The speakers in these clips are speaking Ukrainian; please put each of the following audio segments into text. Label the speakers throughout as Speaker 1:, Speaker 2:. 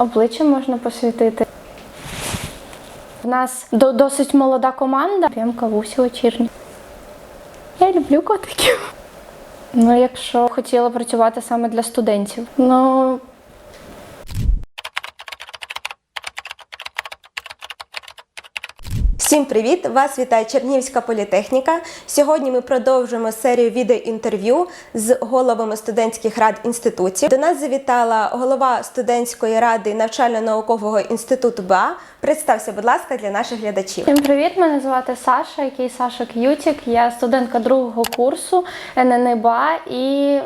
Speaker 1: Обличчя можна посвітити. У нас досить молода команда. П'ємо кавусі вечірні. Я люблю котиків. Ну, якщо хотіла працювати саме для студентів. Ну,
Speaker 2: Всім привіт! Вас вітає Чернігівська політехніка. Сьогодні ми продовжуємо серію відеоінтерв'ю з головами студентських рад інститутів. До нас завітала голова студентської ради навчально-наукового інституту БА. Представся, будь ласка, для наших глядачів.
Speaker 1: всім привіт! Мене звати Саша, який Саша К'ютік. Я студентка другого курсу ННБА і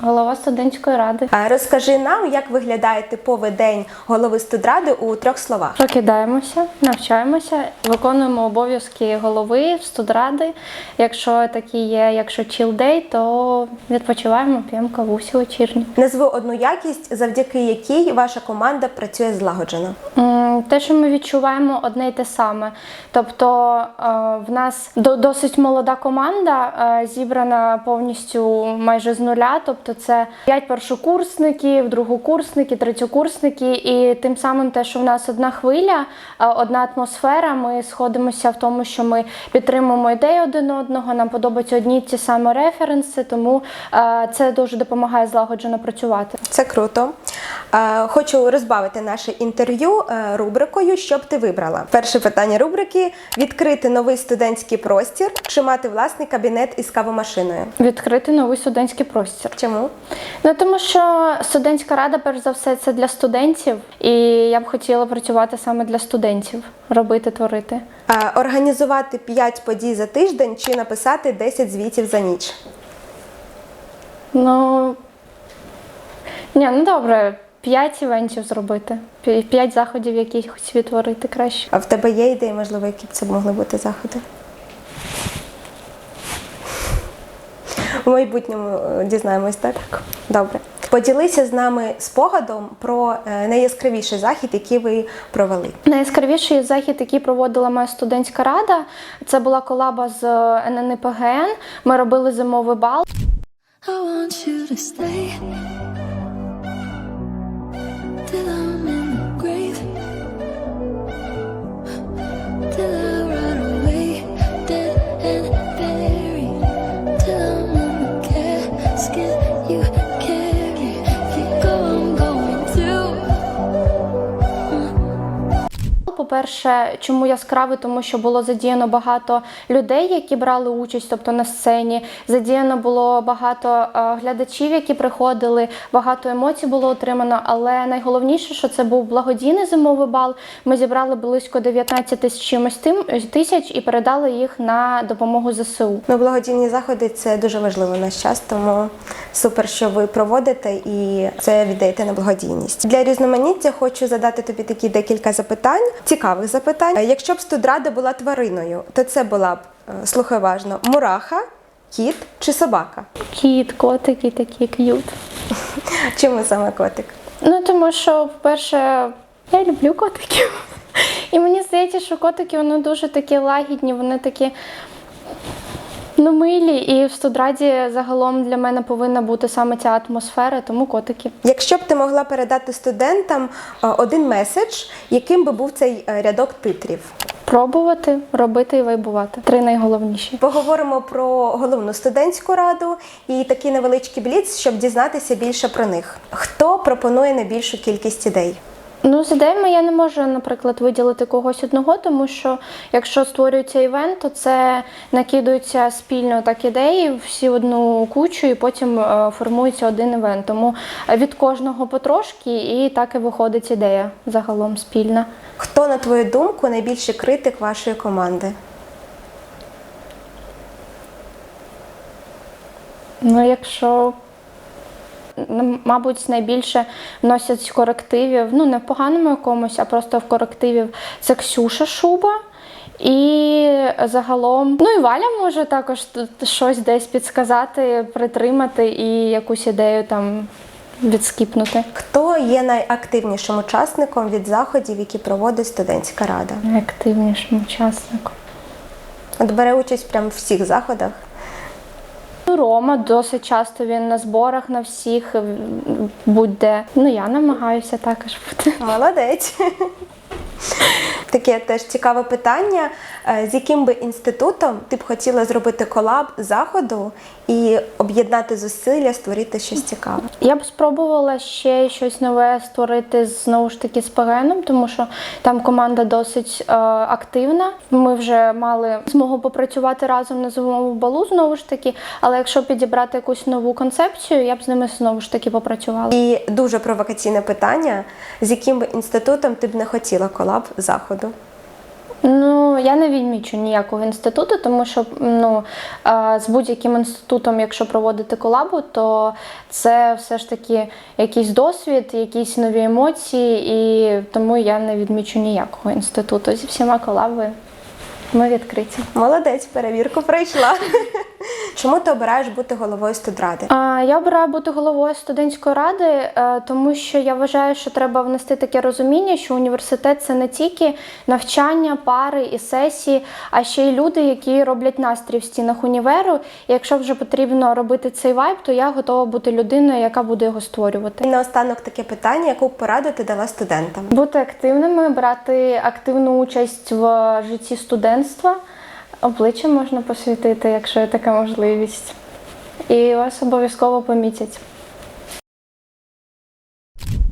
Speaker 1: голова студентської ради.
Speaker 2: Розкажи нам, як виглядає типовий день голови студради у трьох словах.
Speaker 1: Прокидаємося, навчаємося, виконуємо обов'язки голови студради. Якщо такі є, якщо чіл-дей, то відпочиваємо, п'ємо кавусі вечірні.
Speaker 2: Назви одну якість, завдяки якій ваша команда працює злагоджено.
Speaker 1: Те, що ми відчуваємо одне й те саме. Тобто е, в нас досить молода команда, е, зібрана повністю майже з нуля. Тобто це 5 першокурсників, другокурсники, третьокурсники, і тим самим те, що в нас одна хвиля, е, одна атмосфера. Ми сходимося в тому, що ми підтримуємо ідеї один одного. Нам подобаються одні ті самі референси, тому це дуже допомагає злагоджено працювати.
Speaker 2: Це круто. Е, Хочу розбавити наше інтерв'ю е, рубрикою, що б ти вибрала. Перше питання рубрики: відкрити новий студентський простір чи мати власний кабінет із кавомашиною.
Speaker 1: Відкрити новий студентський простір.
Speaker 2: Чому?
Speaker 1: Ну тому що студентська рада, перш за все, це для студентів, і я б хотіла працювати саме для студентів, робити, творити.
Speaker 2: Е, Організувати 5 подій за тиждень чи написати 10 звітів за ніч.
Speaker 1: Ну ні, ну добре, п'ять івентів зробити, п'ять- заходів, якихось відтворити краще.
Speaker 2: А в тебе є ідеї, можливо, які б це могли бути заходи? У майбутньому е, дізнаємось, так? Так. Добре. Поділися з нами спогадом про е, найяскравіший захід, який ви провели.
Speaker 1: Найяскравіший захід, який проводила моя студентська рада, це була колаба з ННПГН. Ми робили зимовий бал.
Speaker 3: I want you to stay
Speaker 1: По-перше, чому яскравий, тому що було задіяно багато людей, які брали участь, тобто на сцені. Задіяно було багато е, глядачів, які приходили, багато емоцій було отримано. Але найголовніше, що це був благодійний зимовий бал. Ми зібрали близько 19 тисяч чимось тисяч і передали їх на допомогу ЗСУ.
Speaker 2: Ну, благодійні заходи це дуже важливо в наш час, тому супер, що ви проводите і це віддаєте на благодійність. Для різноманіття хочу задати тобі такі декілька запитань, цікавих запитань. Е, Якщо б студрада була твариною, то це була б е, слухай уважно, мураха, кіт чи собака?
Speaker 1: Кіт, котики такі к'ют.
Speaker 2: Чому саме котик?
Speaker 1: Ну тому що, по-перше, я люблю котиків. І мені здається, що котики вони дуже такі лагідні, вони такі ну, милі. І в студраді загалом для мене повинна бути саме ця атмосфера, тому котики.
Speaker 2: Якщо б ти могла передати студентам е, один меседж, яким би був цей е, рядок титрів?
Speaker 1: Пробувати, робити і вайбувати. Три найголовніші.
Speaker 2: Поговоримо про головну студентську раду і такий невеличкий бліц, щоб дізнатися більше про них. Хто пропонує найбільшу кількість ідей?
Speaker 1: Ну, з ідеями я не можу, наприклад, виділити когось одного, тому що якщо створюється івент, то це накидуються спільно так ідеї, всі в одну кучу, і потім е, формується один івент. Тому е, від кожного потрошки, і так і виходить ідея загалом спільна.
Speaker 2: Хто, на твою думку, найбільший критик вашої команди?
Speaker 1: Ну, якщо мабуть, найбільше вносять корективів, ну не в поганому якомусь, а просто в корективів це Ксюша Шуба. І загалом, ну і Валя може також тут щось десь підсказати, притримати і якусь ідею там відскіпнути.
Speaker 2: Хто є найактивнішим учасником від заходів, які проводить студентська рада?
Speaker 1: Найактивнішим учасником.
Speaker 2: От бере участь прямо в всіх заходах.
Speaker 1: Ну, Рома досить часто він на зборах на всіх будь-де. Ну я намагаюся також бути.
Speaker 2: Молодець. Таке теж цікаве питання. Е, З яким би інститутом ти б хотіла зробити колаб заходу і об'єднати зусилля, створити щось цікаве?
Speaker 1: Я б спробувала ще щось нове створити знову ж таки з ПГНом, тому що там команда досить е, активна. Ми вже мали змогу попрацювати разом на зимовому балу знову ж таки. Але якщо підібрати якусь нову концепцію, я б з ними знову ж таки попрацювала.
Speaker 2: І дуже провокаційне питання: з яким би інститутом ти б не хотіла колаб заходу?
Speaker 1: Я не відмічу ніякого інституту, тому що ну з будь-яким інститутом, якщо проводити колабу, то це все ж таки якийсь досвід, якісь нові емоції, і тому я не відмічу ніякого інституту. Зі всіма колаби ми відкриті.
Speaker 2: Молодець, перевірку пройшла. Чому ти обираєш бути головою студради?
Speaker 1: А, Я обираю бути головою студентської ради, е, тому що я вважаю, що треба внести таке розуміння, що університет це не тільки навчання, пари і сесії, а ще й люди, які роблять настрій в стінах універу. І якщо вже потрібно робити цей вайб, то я готова бути людиною, яка буде його створювати.
Speaker 2: І наостанок таке питання: яку пораду ти дала студентам?
Speaker 1: Бути активними, брати активну участь в житті студентства. Обличчя можна посвітити, якщо є така можливість. І вас обов'язково помітять.